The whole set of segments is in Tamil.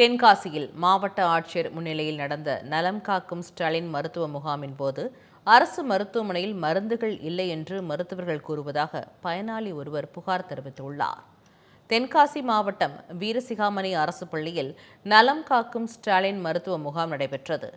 தென்காசியில் மாவட்ட ஆட்சியர் முன்னிலையில் நடந்த நலம் காக்கும் ஸ்டாலின் மருத்துவ முகாமின் போது அரசு மருத்துவமனையில் மருந்துகள் இல்லை என்று மருத்துவர்கள் கூறுவதாக பயனாளி ஒருவர் புகார் தெரிவித்துள்ளார். தென்காசி மாவட்டம் வீரசிகாமணி அரசு பள்ளியில் நலம் காக்கும் ஸ்டாலின் மருத்துவ முகாம் நடைபெற்றது.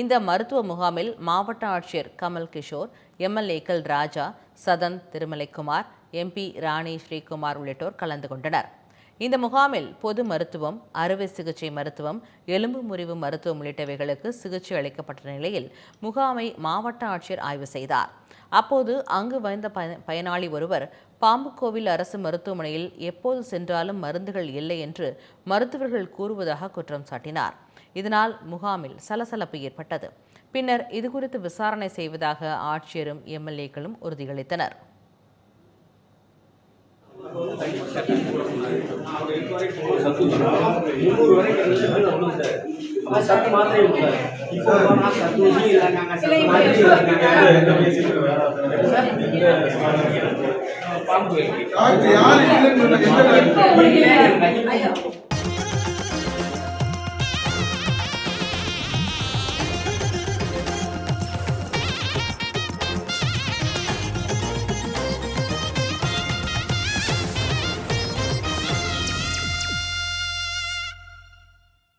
இந்த மருத்துவ முகாமில் மாவட்ட ஆட்சியர் கமல் கிஷோர் எம்எல்ஏக்கள் ராஜா சதன் திருமலைக்குமார் எம்பி ராணி ஸ்ரீகுமார் உள்ளிட்டோர் கலந்து கொண்டனர். இந்த முகாமில் பொது மருத்துவம் அறுவை சிகிச்சை மருத்துவம் எலும்பு முறிவு மருத்துவம் உள்ளிட்டவைகளுக்கு சிகிச்சை அளிக்கப்பட்ட நிலையில் முகாமை மாவட்ட ஆட்சியர் ஆய்வு செய்தார். அப்போது அங்கு வந்த பய- பயனாளி ஒருவர் பாம்புக்கோவில் அரசு மருத்துவமனையில் எப்போது சென்றாலும் மருந்துகள் இல்லை என்று மருத்துவர்கள் கூறுவதாக குற்றம் சாட்டினார். இதனால் முகாமில் சலசலப்பு ஏற்பட்டது. பின்னர் இதுகுறித்து விசாரணை செய்வதாக ஆட்சியரும் எம்எல்ஏக்களும் உறுதியளித்தனர். சத்து மாத்திரை கொடுத்தாரு. இப்போ சத்து யாரு